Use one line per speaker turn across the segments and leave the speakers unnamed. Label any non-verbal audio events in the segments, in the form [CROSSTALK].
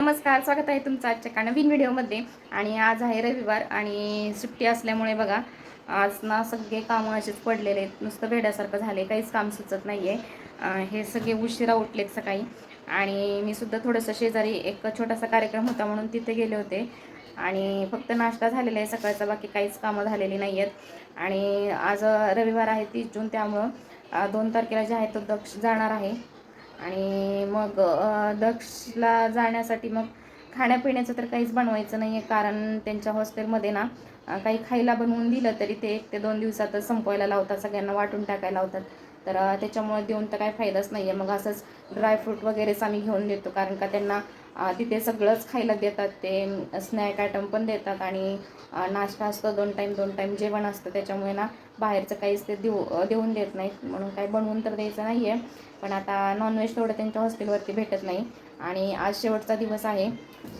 नमस्कार स्वागत आहे तुमचं आजच्या एका नवीन व्हिडिओमध्ये. आणि आज आहे रविवार आणि सुट्टी असल्यामुळे बघा आज ना सगळे कामं असेच पडलेले आहेत. नुसतं भेड्यासारखं झाले काहीच काम सुचत नाही आहे हे सगळे उशिरा उठलेत सकाळी. आणि मी सुद्धा थोडंसं शेजारी एक छोटासा कार्यक्रम होता म्हणून तिथे गेले होते. आणि फक्त नाश्ता झालेला आहे सकाळचा बाकी काहीच कामं झालेली नाही आहेत आणि आज रविवार आहे तीस जून त्यामुळं दोन तारखेला जे आहे तो दक्ष जाणार आहे. आणि मग दक्षला जाण्यासाठी मग खाण्यापिण्याचं तर काहीच बनवायचं नाही आहे कारण त्यांच्या हॉस्टेलमध्ये ना काही खायला बनवून दिलं तरी ते एक ते दोन दिवसातच संपवायला लावतात सगळ्यांना वाटून टाकायला लावतात. तर त्याच्यामुळे देऊन तर काही फायदाच नाही आहे मग असंच ड्रायफ्रूट वगैरेच आम्ही घेऊन देतो कारण का त्यांना तिथे सगळंच खायला देतात ते स्नॅक आयटम पण देतात आणि नाश्ता असतो दोन टाईम दोन टाईम जेवण असतं. त्याच्यामुळे ना बाहेरचं काहीच ते देऊ देऊन देत नाहीत. म्हणून काही बनवून तर द्यायचं नाही आहे पण आता नॉनव्हेज तेवढं त्यांच्या हॉस्टेलवरती भेटत नाही. आणि आज शेवटचा दिवस आहे.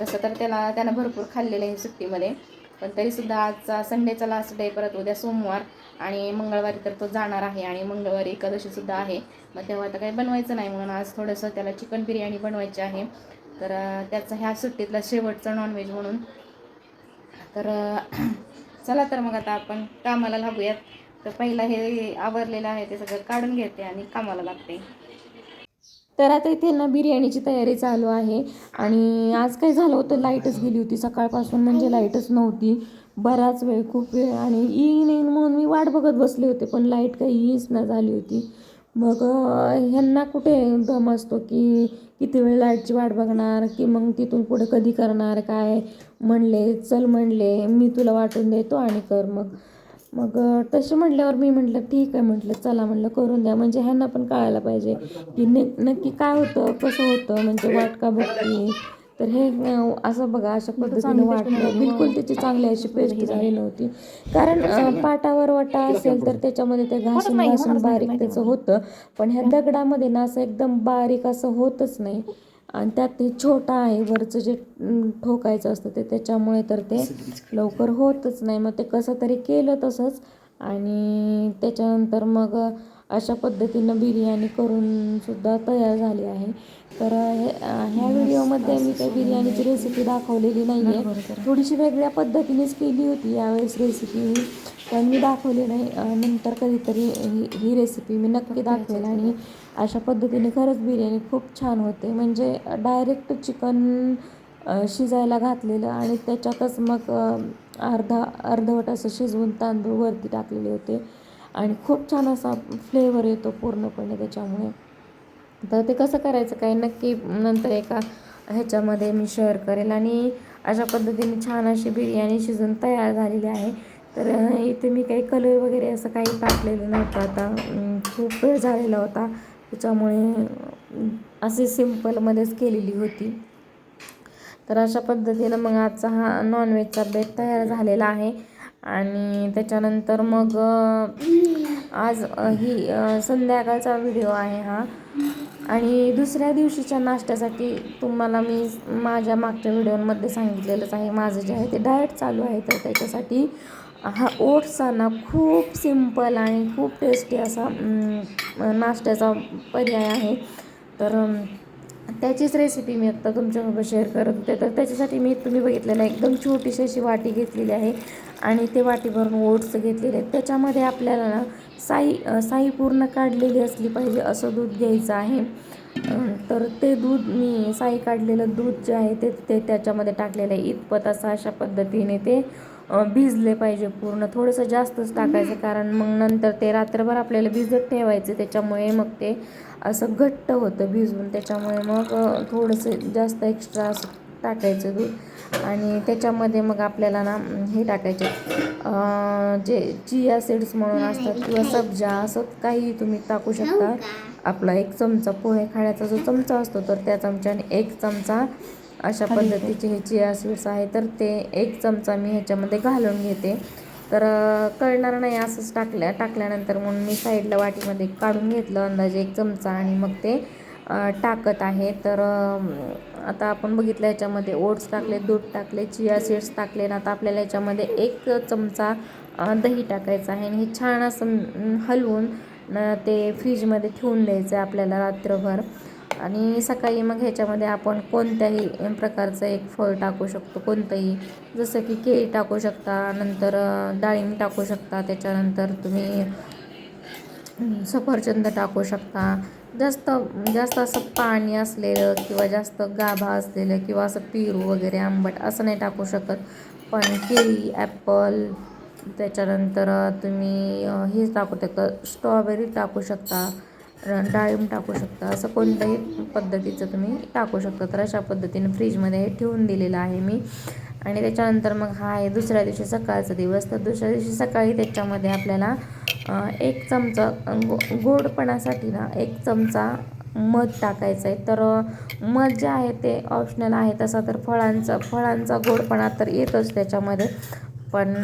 तसं तर त्याला त्यानं भरपूर खाल्लेलं आहे सुट्टीमध्ये. पण तरीसुद्धा आजचा संडेचा लास्ट डे परत उद्या सोमवार. आणि मंगळवारी तर तो जाणार आहे. आणि मंगळवारी एकादशीसुद्धा आहे. मग तेव्हा आता काही बनवायचं नाही. म्हणून आज थोडंसं त्याला चिकन बिर्याणी बनवायची आहे. तर त्याचा त्याचं ह्या सुट्टीतला शेवटचं नॉनव्हेज म्हणून. तर [CLEARS THROAT] चला तर मग आता आपण कामाला लागूयात. तर पहिला हे आवरलेलं आहे ते सगळं काढून घेते आणि कामाला लागते. तर आता इथे ना बिर्याणीची तयारी चालू आहे आणि आज काय झालं होतं लाईटच गेली होती. सकाळपासून म्हणजे लाईटच नव्हती. बराच वेळ खूप वेळ आणि येईन येईन म्हणून मी वाट बघत बसले होते पण लाइट काही येईच ना झाली होती. मग ह्यांना कुठे दम असतो की किती वेळ लाईटची वाट बघणार की मग तिथून पुढे कधी करणार काय? म्हणले चल म्हणले मी तुला वाटून देतो आणि कर मग. मग तसे म्हटल्यावर मी म्हटलं ठीक आहे म्हटलं चला म्हटलं करून द्या. म्हणजे ह्यांना पण कळायला पाहिजे की न नक्की काय होतं कसं होतं म्हणजे वाट का बघते? तर हे असं बघा अशा पद्धतीने वाटलं बिलकुल त्याची चांगली अशी पेस्ट झाली नव्हती. कारण पाटावर वाटा असेल तर त्याच्यामध्ये ते घासून घासून बारीक त्याचं होतं. पण ह्या दगडामध्ये ना असं एकदम बारीक असं होतच नाही. आणि त्यात ते छोटा आहे वरचं जे ठोकायचं असतं ते त्याच्यामुळे तर ते लवकर होतच नाही. मग ते कसं तरी केलं तसंच आणि त्याच्यानंतर मग अशा पद्धतीनं बिर्याणी करून सुद्धा तयार झाली आहे. तर हे- ह्या व्हिडिओमध्ये मी काही बिर्याणीची रेसिपी दाखवलेली नाही आहे थोडीशी वेगळ्या पद्धतीनेच केली होती यावेळेस रेसिपी मी पण मी दाखवली नाही. नंतर कधीतरी ही ही रेसिपी मी नक्की दाखवेल. आणि अशा पद्धतीने खरंच बिर्याणी खूप छान होते. म्हणजे डायरेक्ट चिकन शिजायला घातलेलं आणि त्याच्यातच मग अर्धा अर्धवट असं शिजवून तांदूळ वरती टाकलेले होते. आणि खूप छान असा फ्लेवर येतो पूर्णपणे त्याच्यामुळे. तर ते कसं करायचं काय नक्की नंतर एका ह्याच्यामध्ये मी शेअर करेल. आणि अशा पद्धतीने छान अशी बिर्याणी शिजून तयार झालेली आहे. तर इथे मी काही कलर वगैरे असं काही टाकलेलं नव्हतं आता. खूप वेळ झालेला होता. त्याच्यामुळे असे सिम्पलमध्येच केलेली होती. तर अशा पद्धतीनं मग आजचा हा नॉनव्हेजचा बेत तयार झालेला आहे. आणि त्याच्यानंतर मग आज ही संध्याकाळचा व्हिडिओ आहे हा. आणि दुसऱ्या दिवशीच्या नाश्त्यासाठी तुम्हाला मी माझ्या मागच्या व्हिडिओमध्ये सांगितलेलंच आहे. माझं जे आहे ते डाएट चालू आहे तर त्याच्यासाठी हा ओट्सचा ना खूप सिंपल आणि खूप टेस्टी असा नाश्त्याचा पर्याय आहे. तर त्याचीच रेसिपी मी आत्ता तुमच्यासोबत शेअर करत होते. तर त्याच्यासाठी मी तुम्ही बघितलेलं एकदम छोटीशी अशी वाटी घेतलेली आहे आणि ते वाटी भरून ओट्स घेतलेले आहेत. त्याच्यामध्ये आपल्याला ना साई साई पूर्ण काढलेली असली पाहिजे असं दूध घ्यायचं आहे. तर ते दूध मी साई काढलेलं दूध जे आहे ते ते त्याच्यामध्ये टाकलेलं आहे. इतपत असं अशा पद्धतीने ते भिजले पाहिजे पूर्ण. थोडंसं जास्तच टाकायचं कारण मग नंतर ते रात्रभर आपल्याला भिजत ठेवायचे. त्याच्यामुळे मग ते असं घट्ट होतं भिजवून त्याच्यामुळे मग थोडंसं जास्त एक्स्ट्रा असं टाकायचं दूध. आणि त्याच्यामध्ये मग आपल्याला ना हे टाकायचे जे चिया सीड्स म्हणून असतात किंवा सब्जा असं काही तुम्ही टाकू शकता. आपला एक चमचा पोहे खाण्याचा जो चमचा असतो तर त्या चमच्याने एक चमचा अशा पद्धतीचे हे चिया सीड्स आहे तर ते एक चमचा मी ह्याच्यामध्ये घालून घेते. तर कळणार नाही असंच टाकल्या टाकल्यानंतर म्हणून मी साईडला वाटीमध्ये काढून घेतलं अंदाजे एक चमचा आणि मग ते टाकत आहे. तर आता आपण बघितलं याच्यामध्ये ओट्स टाकले दूध टाकले चिया सीड्स टाकले आणि आता आपल्याला याच्यामध्ये एक चमचा दही टाकायचं आहे. आणि हे छान असं हलवून न ते फ्रीजमध्ये ठेवून द्यायचं आहे आपल्याला रात्रभर. आणि सकाळी मग ह्याच्यामध्ये आपण कोणत्याही प्रकारचं एक फळ टाकू शकतो कोणतंही. जसं की केळी टाकू शकता नंतर डाळिंब टाकू शकता त्याच्यानंतर तुम्ही सफरचंद टाकू शकता. जास्त जास्त असं पाणी असलेलं किंवा जास्त गाभा असलेलं किंवा असं पेरू वगैरे आंबट असं नाही टाकू शकत. पण केळी ॲपल त्याच्यानंतर तुम्ही हे टाकू शकता स्ट्रॉबेरी टाकू शकता र- डाळिंब टाकू शकता असं कोणत्याही पद्धतीचं तुम्ही टाकू शकता. तर अशा पद्धतीने फ्रीजमध्ये हे ठेवून दिलेलं आहे मी. आणि त्याच्यानंतर मग हा आहे दुसऱ्या दिवशी सकाळचा दिवस. तर दुसऱ्या दिवशी सकाळी त्याच्यामध्ये आपल्याला एक चमचा गो गोडपणासाठी ना एक चमचा मध टाकायचं आहे. तर मध जे आहे ते ऑप्शनल आहे. तसा तर फळांचा फळांचा गोडपणा तर येतच त्याच्यामध्ये. पण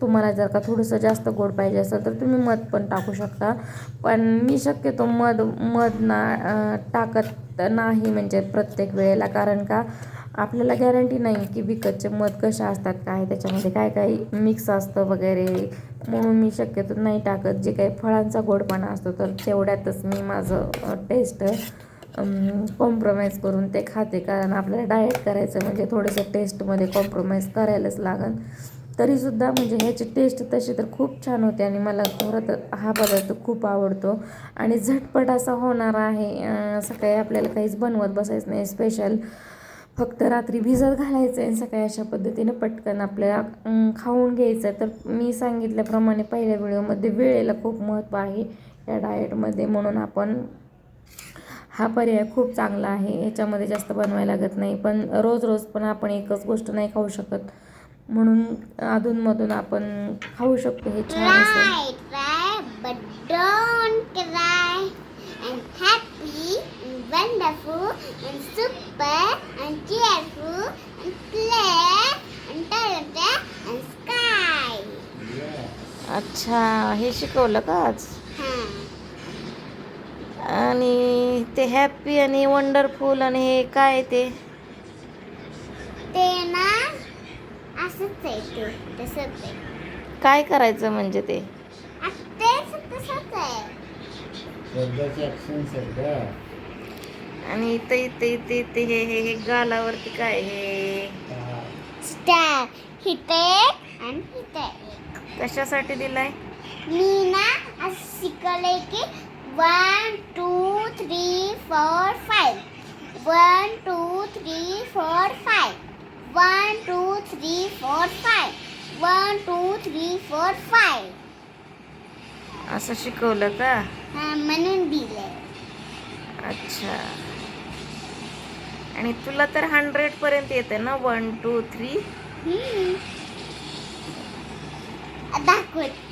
तुम्हाला जर का थोडंसं जास्त गोड पाहिजे असेल तर तुम्ही मध पण टाकू शकता. पण मी शक्यतो मध मध ना टाकत नाही म्हणजे प्रत्येक वेळेला. कारण का आपल्याला गॅरंटी नाही की विकतचे मध कशा असतात काय त्याच्यामध्ये काय काय मिक्स असतं वगैरे. म्हणून मी शक्यतो नाही टाकत. जे काही फळांचा गोडपणा असतो तर तेवढ्यातच मी माझं टेस्ट कॉम्प्रोमाइज करून ते खाते. कारण आपल्याला डाएट करायचं म्हणजे थोडंसं टेस्टमध्ये कॉम्प्रोमाइज करायलाच लागन तरीसुद्धा म्हणजे ह्याची टेस्ट तशी तर खूप छान होते आणि मला खरं तर हा पदार्थ खूप आवडतो. आणि झटपट असा होणार आहे सकाळी आपल्याला काहीच बनवत बसायचं नाही. स्पेशल फक्त रात्री भिजत घालायचं आहे सकाळी अशा पद्धतीनं पटकन आपल्याला खाऊन घ्यायचं आहे तर मी सांगितल्याप्रमाणे पहिल्या व्हिडिओमध्ये वेळेला खूप महत्त्व आहे या डाएटमध्ये म्हणून आपण हा पर्याय खूप चांगला आहे. ह्याच्यामध्ये जास्त बनवायला लागत नाही. पण रोज रोज पण आपण एकच गोष्ट नाही खाऊ शकत. म्हणून अधूनमधून आपण खाऊ शकतो हे छान असं
Cry, cry, but don't
ते हॅपी आणि वंडरफुल आणि हे काय ते?
ते ना असंच आहे ते तसंच आहे.
काय करायचं म्हणजे ते?
आ, तेच तसंच आहे.
शब्दाचे ॲक्शन शब्द
आणि इथं इथं इथं इथं हे हे हे गालावरती काय हे
स्टार हिथे आणि हिथे एक.
कशासाठी दिलाय?
मी ना आज शिकवलंय की one two three four five one two three four five one two three four five one two three four five
असं शिकवलं का?
हा म्हणून दिलंय.
अच्छा. आणि तुला तर हंड्रेड पर्यंत येते ना? One two three.
दाखवत.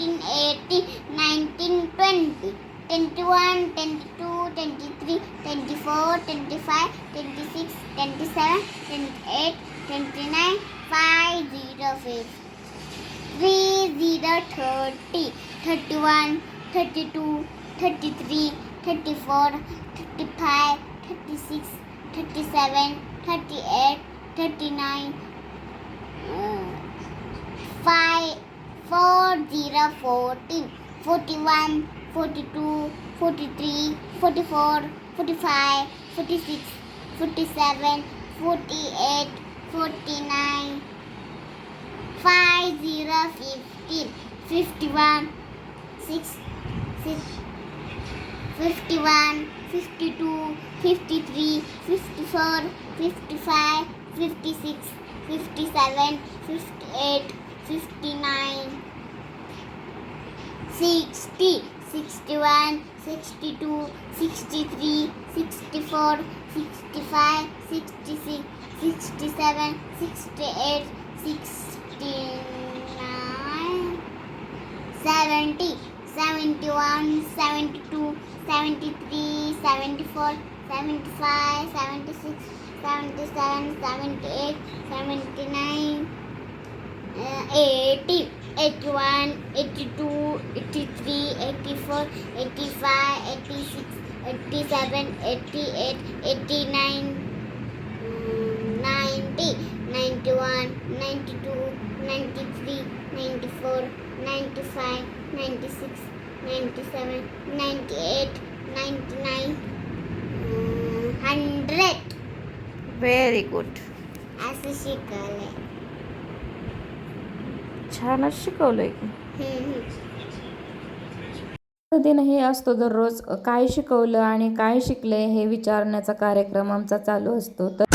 Three zero thirty. Thirty one thirty two thirty three thirty four thirty five thirty six thirty seven thirty eight thirty nine mm. five four zero fourteen. Forty one forty two forty three forty four forty five forty six forty seven forty eight forty nine five zero fifteen. Fifty one six six fifty one fifty two fifty three fifty four fifty five fifty six fifty seven fifty eight fifty nine sixty sixty one sixty two sixty three sixty four sixty five sixty six sixty seven sixty eight sixty 70, 71, 72, 73, 74, 75, 76, 77, 78, 79, uh, 80, 81, 82, 83, 84, 85, 86, 87, 88, 89, 90, 91, 92, 93, 94, ninety five ninety six ninety seven ninety eight ninety nine hundred
very good
असं शिकवलंय.
छानच शिकवलंय. दिन हे असतो दररोज काय शिकवलं आणि काय शिकले हे विचारण्याचा कार्यक्रम आमचा चालू असतो. तर